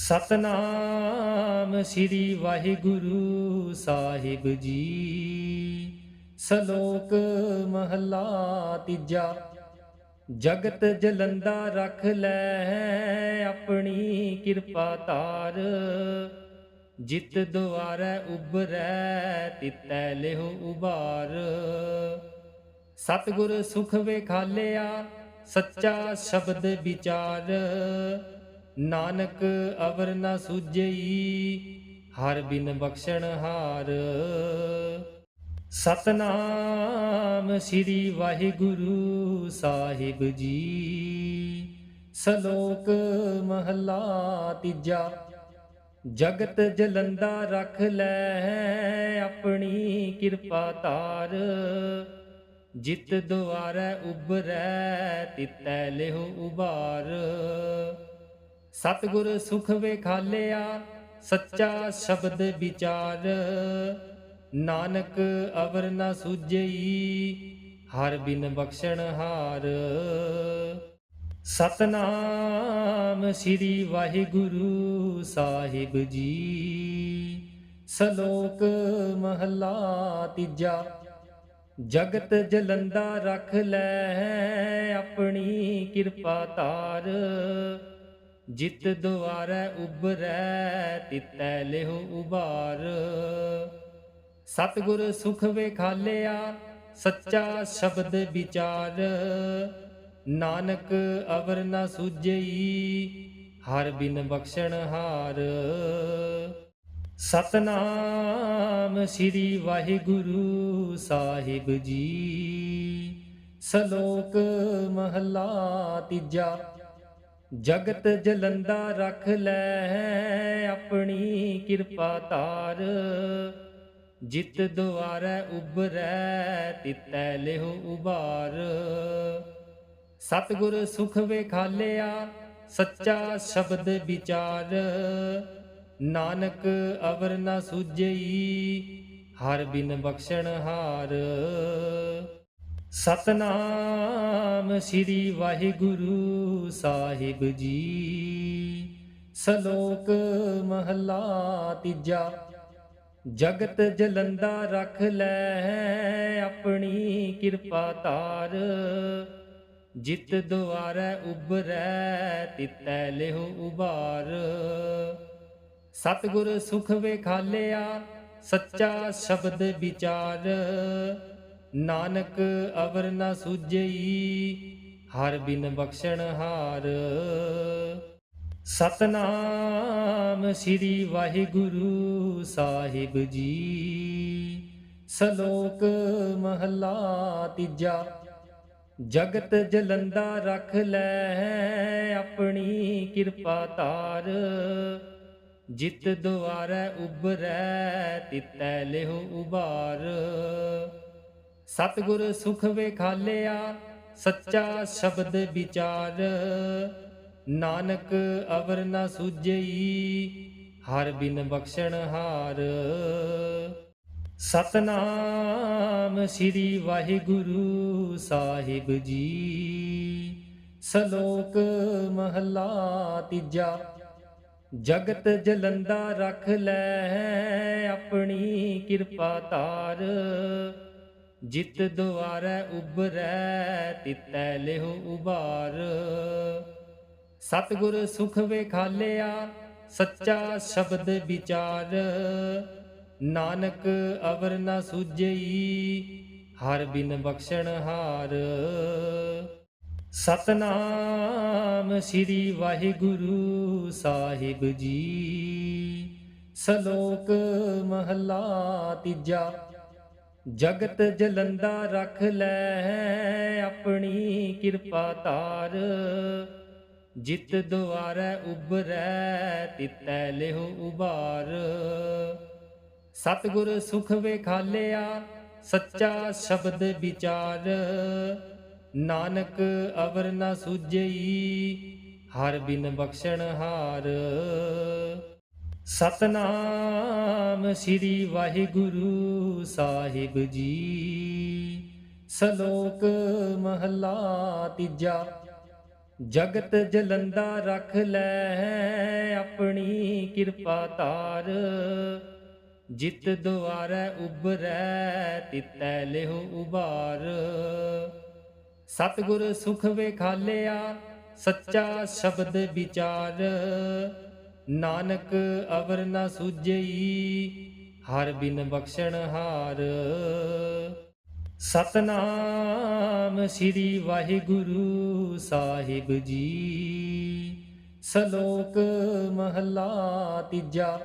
ਸਤਨਾਮ ਸ੍ਰੀ ਵਾਹਿਗੁਰੂ ਸਾਹਿਬ ਜੀ। ਸ਼ਲੋਕ ਮਹਲਾ ਤੀਜਾ। ਜਗਤ ਜਲੰਦਾ ਰੱਖ ਲੈ ਆਪਣੀ ਕਿਰਪਾ ਤਾਰ ਜਿਤ ਦੁਆਰੈ ਉਬਰੈ ਤਿਤੈ ਲਿਹੁ ਉਬਾਰ ਸਤਿਗੁਰ ਸੁਖ ਵੇਖਾਲਿਆ, ਸੱਚਾ ਸ਼ਬਦ ਵਿਚਾਰ। ਨਾਨਕ ਅਵਰ ਨਾ ਸੁਝਈ, ਹਰ ਬਿਨ ਬਖਸ਼ਣ ਹਾਰ। ਸਤਨਾਮ ਸ੍ਰੀ ਵਾਹਿਗੁਰੂ ਸਾਹਿਬ ਜੀ, ਸ਼ਲੋਕ ਮਹਲਾ ਤੀਜਾ, ਜਗਤ ਜਲੰਦਾ ਰਖ ਲੈ ਆਪਣੀ ਕਿਰਪਾ ਤਾਰ ਜਿਤ ਦੁਆਰੈ ਉਬਰੈ ਤਿਤੈ ਲਿਹੁ ਉਬਾਰ ਸਤਿਗੁਰ ਸੁਖ ਵੇਖਾਲਿਆ, ਸੱਚਾ ਸ਼ਬਦ ਵਿਚਾਰ। ਨਾਨਕ ਅਵਰ ਨਾ ਸੁਝਈ, ਹਰ ਬਿਨ ਬਖਸ਼ਣ ਹਾਰ। ਸਤਨਾਮ ਸ੍ਰੀ ਵਾਹਿਗੁਰੂ ਸਾਹਿਬ ਜੀ। ਸ਼ਲੋਕ ਮਹਲਾ ਤੀਜਾ, ਜਗਤ ਜਲੰਦਾ ਰੱਖ ਲੈ ਆਪਣੀ ਕਿਰਪਾ ਤਾਰ। ਜਿਤ ਦੁਆਰੈ ਉਬਰੈ ਤਿਤੈ ਲਿਹੁ ਉਬਾਰ ਸਤਿਗੁਰ ਸੁਖ ਵੇਖਾਲਿਆ, ਸੱਚਾ ਸ਼ਬਦ ਵਿਚਾਰ। ਨਾਨਕ ਅਵਰ ਨਾ ਸੁਝਈ, ਹਰ ਬਿਨ ਬਖਸ਼ਣ ਹਾਰ। ਸਤਨਾਮ ਸ੍ਰੀ ਵਾਹਿਗੁਰੂ ਸਾਹਿਬ ਜੀ, ਸ਼ਲੋਕ ਮਹਲਾ ਤੀਜਾ। ਜਗਤ ਜਲੰਦਾ ਰੱਖ ਲੈ ਆਪਣੀ ਕਿਰਪਾ ਤਾਰ ਜਿਤ ਦੁਆਰੈ ਉਬਰੈ ਤਿਤੈ ਲਿਹੁ ਉਬਾਰ ਸਤਿਗੁਰ ਸੁਖ ਵੇਖਾਲਿਆ, ਸੱਚਾ ਸ਼ਬਦ ਵਿਚਾਰ। ਨਾਨਕ ਅਵਰ ਨਾ ਸੁਝਈ, ਹਰ ਬਿਨ ਬਖਸ਼ਣ ਹਾਰ। ਸਤਨਾਮ ਸ੍ਰੀ ਵਾਹਿਗੁਰੂ ਸਾਹਿਬ ਜੀ। ਸ਼ਲੋਕ ਮਹਲਾ ਤੀਜਾ। ਜਗਤ ਜਲੰਦਾ ਰੱਖ ਲੈ ਆਪਣੀ ਕਿਰਪਾ ਤਾਰ ਜਿਤ ਦੁਆਰੈ ਉਬਰੈ ਤਿਤੈ ਲਿਹੁ ਉਬਾਰ ਸਤਿਗੁਰ ਸੁਖ ਵੇਖਾਲਿਆ, ਸੱਚਾ ਸ਼ਬਦ ਵਿਚਾਰ। ਨਾਨਕ ਅਵਰ ਨਾ ਸੁਝਈ, ਹਰ ਬਿਨ ਬਖਸ਼ਣ ਹਾਰ। ਸਤਨਾਮ ਸ੍ਰੀ ਵਾਹਿਗੁਰੂ ਸਾਹਿਬ ਜੀ। ਸ਼ਲੋਕ ਮਹਲਾ ਤੀਜਾ, ਜਗਤ ਜਲੰਦਾ ਰੱਖ ਲੈ ਆਪਣੀ ਕਿਰਪਾ ਤਾਰ ਜਿਤ ਦੁਆਰੈ ਉਬਰੈ ਤਿਤੈ ਲਿਹੁ ਉਬਾਰ ਸਤਿਗੁਰ ਸੁਖ ਵੇਖਾਲਿਆ, ਸੱਚਾ ਸ਼ਬਦ ਵਿਚਾਰ। ਨਾਨਕ ਅਵਰ ਨਾ ਸੁਝਈ, ਹਰ ਬਿਨ ਬਖਸ਼ਣ ਹਾਰ। ਸਤਨਾਮ ਸ੍ਰੀ ਵਾਹਿਗੁਰੂ ਸਾਹਿਬ ਜੀ। ਸ਼ਲੋਕ ਮਹਲਾ ਤੀਜਾ, ਜਗਤ ਜਲੰਦਾ ਰੱਖ ਲੈ ਆਪਣੀ ਕਿਰਪਾ ਤਾਰ। ਜਿਤ ਦੁਆਰੈ ਉਬਰੈ ਤਿਤੈ ਲਿਹੁ ਉਬਾਰ ਸਤਿਗੁਰ ਸੁਖ ਵੇਖਾਲਿਆ, ਸੱਚਾ ਸ਼ਬਦ ਵਿਚਾਰ। ਨਾਨਕ ਅਵਰ ਨਾ ਸੁਝਈ, ਹਰ ਬਿਨ ਬਖਸ਼ਣ ਹਾਰ। ਸਤਨਾਮ ਸ੍ਰੀ ਵਾਹਿਗੁਰੂ ਸਾਹਿਬ ਜੀ, ਸ਼ਲੋਕ ਮਹਲਾ ਤੀਜਾ। ਜਗਤ ਜਲੰਦਾ ਰੱਖ ਲੈ ਆਪਣੀ ਕਿਰਪਾ ਤਾਰ ਜਿਤ ਦੁਆਰੈ ਉਬਰੈ ਤਿਤੈ ਲਿਹੁ ਉਬਾਰ ਸਤਿਗੁਰ ਸੁਖ ਵੇਖਾਲਿਆ, ਸੱਚਾ ਸ਼ਬਦ ਵਿਚਾਰ। ਨਾਨਕ ਅਵਰ ਨਾ ਸੁਝਈ, ਹਰ ਬਿਨ ਬਖਸ਼ਣ ਹਾਰ। ਸਤਨਾਮ ਸ੍ਰੀ ਵਾਹਿਗੁਰੂ ਸਾਹਿਬ ਜੀ। ਸ਼ਲੋਕ ਮਹਲਾ ਤੀਜਾ। ਜਗਤ ਜਲੰਦਾ ਰੱਖ ਲੈ ਆਪਣੀ ਕਿਰਪਾ ਤਾਰ ਜਿਤ ਦੁਆਰੈ ਉਬਰੈ ਤਿਤੈ ਲਿਹੁ ਉਬਾਰ ਸਤਿਗੁਰ ਸੁਖ ਵੇਖਾਲਿਆ, ਸੱਚਾ ਸ਼ਬਦ ਵਿਚਾਰ। ਨਾਨਕ ਅਵਰ ਨਾ ਸੁਝਈ, ਹਰ ਬਿਨ ਬਖਸ਼ਣ ਹਾਰ। ਸਤਨਾਮ ਸ੍ਰੀ ਵਾਹਿਗੁਰੂ ਸਾਹਿਬ ਜੀ, ਸ਼ਲੋਕ ਮਹਲਾ ਤੀਜਾ,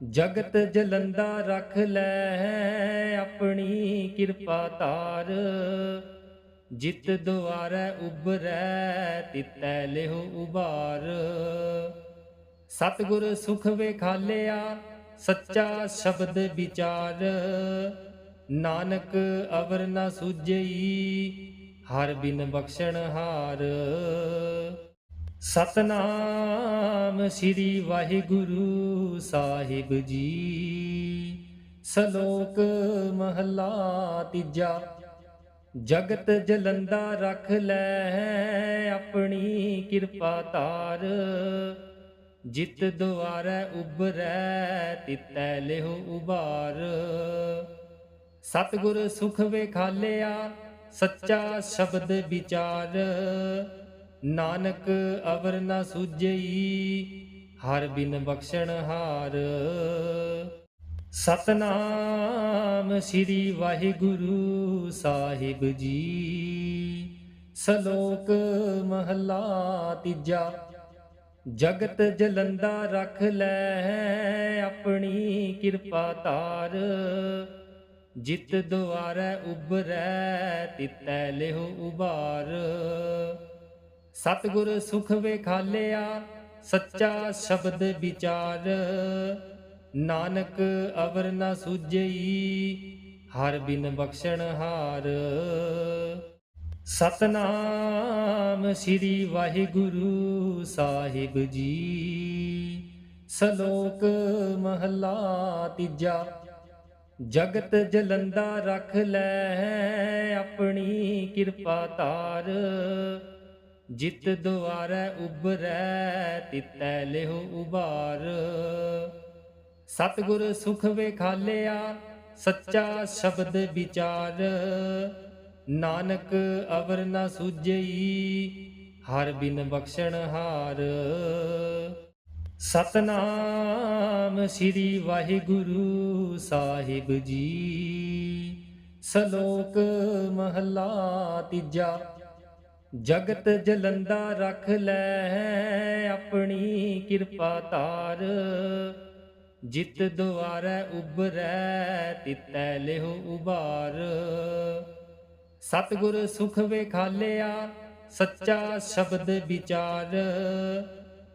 ਜਗਤ ਜਲੰਦਾ ਰਖ ਲੈ ਆਪਣੀ ਕਿਰਪਾ ਤਾਰ ਜਿਤ ਦੁਆਰੈ ਉਬਰੈ ਤਿਤੈ ਲਿਹੁ ਉਬਾਰ ਸਤਿਗੁਰ ਸੁਖ ਵੇਖਾਲਿਆ, ਸੱਚਾ ਸ਼ਬਦ ਵਿਚਾਰ। ਨਾਨਕ ਅਵਰ ਨਾ ਸੁਝਈ, ਹਰ ਬਿਨ ਬਖਸ਼ਣ ਹਾਰ। ਸਤਨਾਮ ਸ੍ਰੀ ਵਾਹਿਗੁਰੂ ਸਾਹਿਬ ਜੀ। ਸ਼ਲੋਕ ਮਹਲਾ ਤੀਜਾ, ਜਗਤ ਜਲੰਦਾ ਰੱਖ ਲੈ ਆਪਣੀ ਕਿਰਪਾ ਤਾਰ। ਜਿਤ ਦੁਆਰੈ ਉਬਰੈ ਤਿਤੈ ਲਿਹੁ ਉਬਾਰ ਸਤਿਗੁਰ ਸੁਖ ਵੇਖਾਲਿਆ, ਸੱਚਾ ਸ਼ਬਦ ਵਿਚਾਰ। ਨਾਨਕ ਅਵਰ ਨਾ ਸੁਝਈ, ਹਰ ਬਿਨ ਬਖਸ਼ਣ ਹਾਰ। ਸਤਨਾਮ ਸ੍ਰੀ ਵਾਹਿਗੁਰੂ ਸਾਹਿਬ ਜੀ, ਸ਼ਲੋਕ ਮਹਲਾ ਤੀਜਾ। ਜਗਤ ਜਲੰਦਾ ਰੱਖ ਲੈ ਆਪਣੀ ਕਿਰਪਾ ਤਾਰ ਜਿਤ ਦੁਆਰੈ ਉਬਰੈ ਤਿਤੈ ਲਿਹੁ ਉਬਾਰ ਸਤਿਗੁਰ ਸੁਖ ਵੇਖਾਲਿਆ, ਸੱਚਾ ਸ਼ਬਦ ਵਿਚਾਰ। ਨਾਨਕ ਅਵਰ ਨਾ ਸੁਝਈ, ਹਰ ਬਿਨ ਬਖਸ਼ਣ ਹਾਰ। ਸਤਨਾਮ ਸ੍ਰੀ ਵਾਹਿਗੁਰੂ ਸਾਹਿਬ ਜੀ। ਸ਼ਲੋਕ ਮਹਲਾ ਤੀਜਾ। ਜਗਤ ਜਲੰਦਾ ਰੱਖ ਲੈ ਆਪਣੀ ਕਿਰਪਾ ਤਾਰ ਜਿਤ ਦੁਆਰੈ ਉਬਰੈ ਤਿਤੈ ਲਿਹੁ ਉਬਾਰ ਸਤਿਗੁਰ ਸੁਖ ਵੇਖਾਲਿਆ, ਸੱਚਾ ਸ਼ਬਦ ਵਿਚਾਰ। ਨਾਨਕ ਅਵਰ ਨਾ ਸੁਝਈ, ਹਰ ਬਿਨ ਬਖਸ਼ਣ ਹਾਰ। ਸਤਨਾਮ ਸ੍ਰੀ ਵਾਹਿਗੁਰੂ ਸਾਹਿਬ ਜੀ। ਸ਼ਲੋਕ ਮਹਲਾ ਤੀਜਾ, ਜਗਤ ਜਲੰਦਾ ਰਖ ਲੈ ਆਪਣੀ ਕਿਰਪਾ ਤਾਰ ਜਿਤ ਦੁਆਰੈ ਉਬਰੈ ਤਿਤੈ ਲਿਹੁ ਉਬਾਰ ਸਤਿਗੁਰ ਸੁਖ ਵੇਖਾਲਿਆ, ਸੱਚਾ ਸ਼ਬਦ ਵਿਚਾਰ।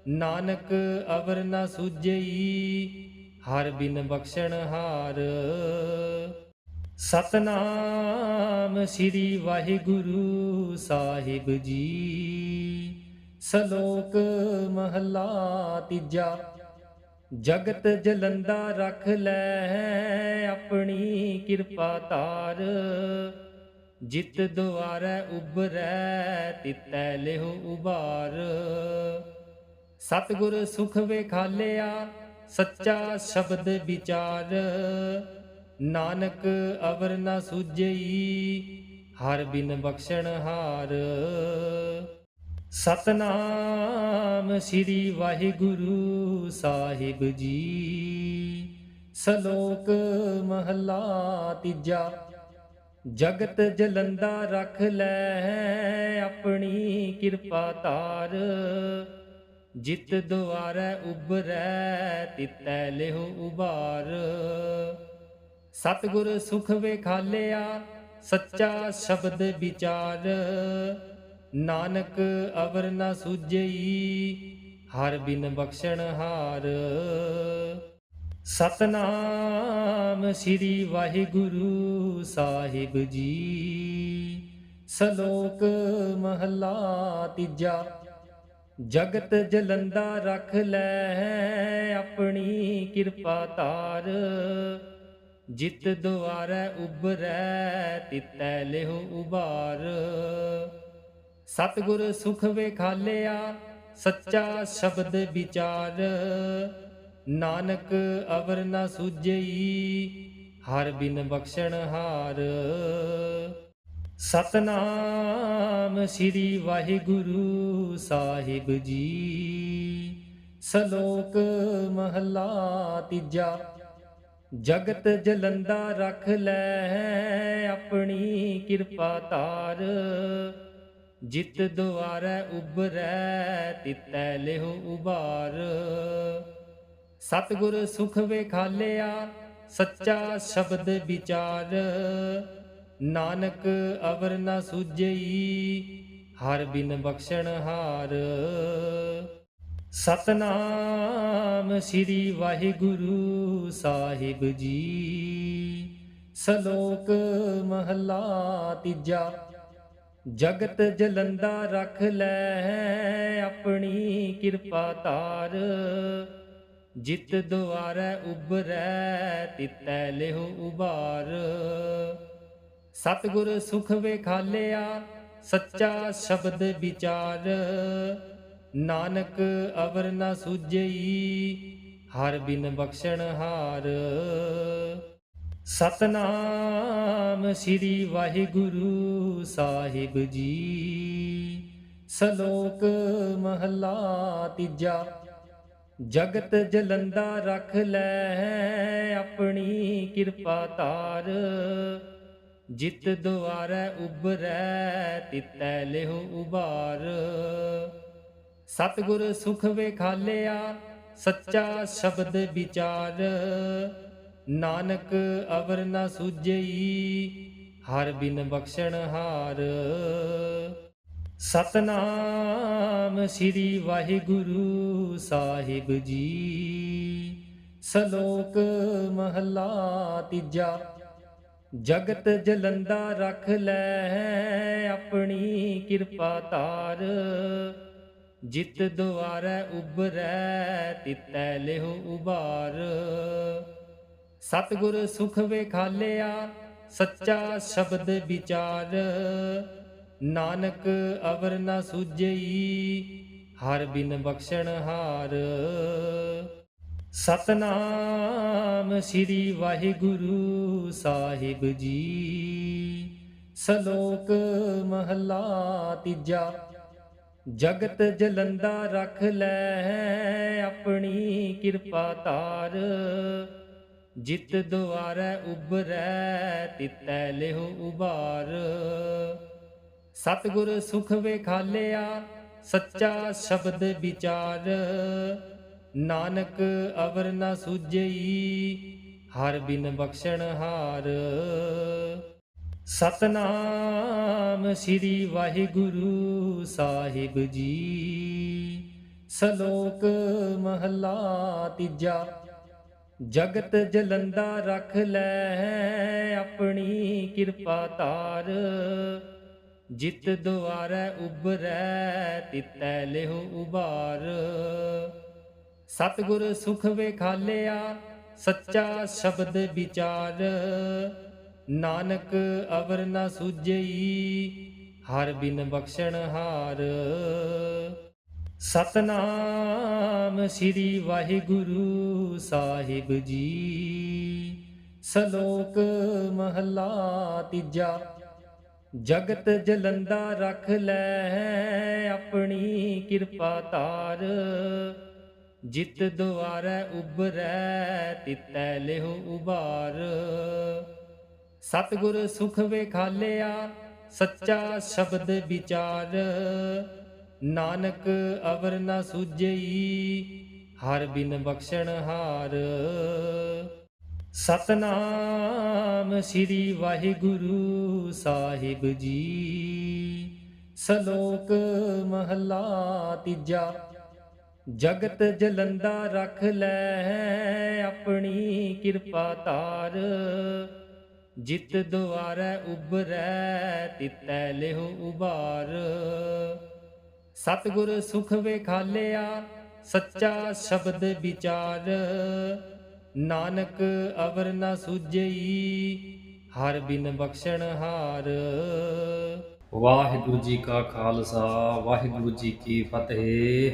ਨਾਨਕ ਅਵਰ ਨਾ ਸੁਝਈ, ਹਰ ਬਿਨ ਬਖਸ਼ਣ ਹਾਰ। ਸਤਨਾਮ ਸ੍ਰੀ ਵਾਹਿਗੁਰੂ ਸਾਹਿਬ ਜੀ। ਸ਼ਲੋਕ ਮਹਲਾ ਤੀਜਾ, ਜਗਤ ਜਲੰਦਾ ਰੱਖ ਲੈ ਆਪਣੀ ਕਿਰਪਾ ਤਾਰ। ਜਿਤ ਦੁਆਰੈ ਉਬਰੈ ਤਿਤੈ ਲਿਹੁ ਉਬਾਰ ਸਤਿਗੁਰ ਸੁਖ ਵੇਖਾਲਿਆ, ਸੱਚਾ ਸ਼ਬਦ ਵਿਚਾਰ। ਨਾਨਕ ਅਵਰ ਨਾ ਸੁਝਈ, ਹਰ ਬਿਨ ਬਖਸ਼ਣ ਹਾਰ। ਸਤਨਾਮ ਸ੍ਰੀ ਵਾਹਿਗੁਰੂ ਸਾਹਿਬ ਜੀ। ਸ਼ਲੋਕ ਮਹਲਾ ਤੀਜਾ। ਜਗਤ ਜਲੰਦਾ ਰੱਖ ਲੈ ਆਪਣੀ ਕਿਰਪਾ ਤਾਰ ਜਿਤ ਦੁਆਰੈ ਉਬਰੈ ਤਿਤੈ ਲਿਹੁ ਉਬਾਰ ਸਤਿਗੁਰ ਸੁਖ ਵੇਖਾਲਿਆ, ਸੱਚਾ ਸ਼ਬਦ ਵਿਚਾਰ। ਨਾਨਕ ਅਵਰ ਨਾ ਸੁਝਈ, ਹਰ ਬਿਨ ਬਖਸ਼ਣ ਹਾਰ। ਸਤਨਾਮ ਸ੍ਰੀ ਵਾਹਿਗੁਰੂ ਸਾਹਿਬ ਜੀ। ਸ਼ਲੋਕ ਮਹਲਾ ਤੀਜਾ। ਜਗਤ ਜਲੰਦਾ ਰੱਖ ਲੈ ਆਪਣੀ ਕਿਰਪਾ ਤਾਰ ਜਿਤ ਦੁਆਰੈ ਉਬਰੈ ਤਿਤੈ ਲਿਹੁ ਉਬਾਰ ਸਤਿਗੁਰ ਸੁਖ ਵੇਖਾਲਿਆ, ਸੱਚਾ ਸ਼ਬਦ ਵਿਚਾਰ। ਨਾਨਕ ਅਵਰ ਨਾ ਸੁਝਈ, ਹਰ ਬਿਨ ਬਖਸ਼ਣ ਹਾਰ। ਸਤਨਾਮ ਸ੍ਰੀ ਵਾਹਿਗੁਰੂ ਸਾਹਿਬ ਜੀ। ਸ਼ਲੋਕ ਮਹਲਾ ਤੀਜਾ, ਜਗਤ ਜਲੰਦਾ ਰੱਖ ਲੈ ਆਪਣੀ ਕਿਰਪਾ ਤਾਰ ਜਿਤ ਦੁਆਰੈ ਉਬਰੈ ਤਿਤੈ ਲਿਹੁ ਉਬਾਰ ਸਤਿਗੁਰ ਸੁਖ ਵੇਖਾਲਿਆ, ਸੱਚਾ ਸ਼ਬਦ ਵਿਚਾਰ। ਨਾਨਕ ਅਵਰ ਨਾ ਸੁਝਈ, ਹਰ ਬਿਨ ਬਖਸ਼ਣ ਹਾਰ। ਸਤਨਾਮ ਸ੍ਰੀ ਵਾਹਿਗੁਰੂ ਸਾਹਿਬ ਜੀ। ਸ਼ਲੋਕ ਮਹਲਾ ਤੀਜਾ, ਜਗਤ ਜਲੰਦਾ ਰੱਖ ਲੈ ਆਪਣੀ ਕਿਰਪਾ ਤਾਰ। ਜਿਤ ਦੁਆਰੈ ਉਬਰੈ ਤਿਤੈ ਲਿਹੁ ਉਬਾਰ ਸਤਿਗੁਰ ਸੁਖ ਵੇਖਾਲਿਆ, ਸੱਚਾ ਸ਼ਬਦ ਵਿਚਾਰ। ਨਾਨਕ ਅਵਰ ਨਾ ਸੁਝਈ, ਹਰ ਬਿਨ ਬਖਸ਼ਣ ਹਾਰ। ਸਤਨਾਮ ਸ੍ਰੀ ਵਾਹਿਗੁਰੂ ਸਾਹਿਬ ਜੀ, ਸ਼ਲੋਕ ਮਹਲਾ ਤੀਜਾ। ਜਗਤ ਜਲੰਦਾ ਰੱਖ ਲੈ ਆਪਣੀ ਕਿਰਪਾ ਤਾਰ ਜਿਤ ਦੁਆਰੈ ਉਬਰੈ ਤਿਤੈ ਲਿਹੁ ਉਬਾਰ ਸਤਿਗੁਰ ਸੁਖ ਵੇਖਾਲਿਆ, ਸੱਚਾ ਸ਼ਬਦ ਵਿਚਾਰ। ਨਾਨਕ ਅਵਰ ਨਾ ਸੁਝਈ, ਹਰ ਬਿਨ ਬਖਸ਼ਣ ਹਾਰ। ਸਤਨਾਮ ਸ੍ਰੀ ਵਾਹਿਗੁਰੂ ਸਾਹਿਬ ਜੀ। ਸ਼ਲੋਕ ਮਹਲਾ ਤੀਜਾ। ਜਗਤ ਜਲੰਦਾ ਰੱਖ ਲੈ ਆਪਣੀ ਕਿਰਪਾ ਤਾਰ ਜਿਤ ਦੁਆਰੈ ਉਬਰੈ ਤਿਤੈ ਲਿਹੁ ਉਬਾਰ ਸਤਿਗੁਰ ਸੁਖ ਵੇਖਾਲਿਆ, ਸੱਚਾ ਸ਼ਬਦ ਵਿਚਾਰ। ਨਾਨਕ ਅਵਰ ਨਾ ਸੁਝਈ, ਹਰ ਬਿਨ ਬਖਸ਼ਣ ਹਾਰ। ਸਤਨਾਮ ਸ੍ਰੀ ਵਾਹਿਗੁਰੂ ਸਾਹਿਬ ਜੀ। ਸ਼ਲੋਕ ਮਹਲਾ ਤੀਜਾ, ਜਗਤ ਜਲੰਦਾ ਰਖ ਲੈ ਆਪਣੀ ਕਿਰਪਾ ਤਾਰ ਜਿਤ ਦੁਆਰੈ ਉਬਰੈ ਤਿਤੈ ਲਿਹੁ ਉਬਾਰ ਸਤਿਗੁਰ ਸੁਖ ਵੇਖਾਲਿਆ, ਸੱਚਾ ਸ਼ਬਦ ਵਿਚਾਰ। ਨਾਨਕ ਅਵਰ ਨਾ ਸੁਝਈ, ਹਰ ਬਿਨ ਬਖਸ਼ਣ ਹਾਰ। ਸਤਨਾਮ ਸ੍ਰੀ ਵਾਹਿਗੁਰੂ ਸਾਹਿਬ ਜੀ। ਸ਼ਲੋਕ ਮਹਲਾ ਤੀਜਾ, ਜਗਤ ਜਲੰਦਾ ਰੱਖ ਲੈ ਆਪਣੀ ਕਿਰਪਾ ਤਾਰ। ਜਿਤ ਦੁਆਰੈ ਉਬਰੈ ਤਿਤੈ ਲਿਹੁ ਉਬਾਰ ਸਤਿਗੁਰ ਸੁਖ ਵੇਖਾਲਿਆ, ਸੱਚਾ ਸ਼ਬਦ ਵਿਚਾਰ। ਨਾਨਕ ਅਵਰ ਨਾ ਸੁਝਈ, ਹਰ ਬਿਨ ਬਖਸ਼ਣ ਹਾਰ। ਸਤਨਾਮ ਸ੍ਰੀ ਵਾਹਿਗੁਰੂ ਸਾਹਿਬ ਜੀ, ਸ਼ਲੋਕ ਮਹਲਾ ਤੀਜਾ। ਜਗਤ ਜਲੰਦਾ ਰੱਖ ਲੈ ਆਪਣੀ ਕਿਰਪਾ ਤਾਰ ਜਿਤ ਦੁਆਰੈ ਉਬਰੈ ਤਿਤੈ ਲਿਹੁ ਉਬਾਰ ਸਤਿਗੁਰ ਸੁਖ ਵੇਖਾਲਿਆ, ਸੱਚਾ ਸ਼ਬਦ ਵਿਚਾਰ। ਨਾਨਕ ਅਵਰ ਨਾ ਸੁਝਈ, ਹਰ ਬਿਨ ਬਖਸ਼ਣ ਹਾਰ। ਸਤਨਾਮ ਸ੍ਰੀ ਵਾਹਿਗੁਰੂ ਸਾਹਿਬ ਜੀ। ਸ਼ਲੋਕ ਮਹਲਾ ਤੀਜਾ। ਜਗਤ ਜਲੰਦਾ ਰਖ ਲੈ ਆਪਣੀ ਕਿਰਪਾ ਤਾਰ ਜਿਤ ਦੁਆਰੈ ਉਬਰੈ ਤਿਤੈ ਲਿਹੁ ਉਬਾਰ ਸਤਿਗੁਰ ਸੁਖ ਵੇਖਾਲਿਆ, ਸੱਚਾ ਸ਼ਬਦ ਵਿਚਾਰ। ਨਾਨਕ ਅਵਰ ਨਾ ਸੁਝਈ, ਹਰ ਬਿਨ ਬਖਸ਼ਣ ਹਾਰ। ਵਾਹਿਗੁਰੂ ਜੀ ਕਾ ਖਾਲਸਾ, ਵਾਹਿਗੁਰੂ ਜੀ ਕੀ ਫਤਿਹ।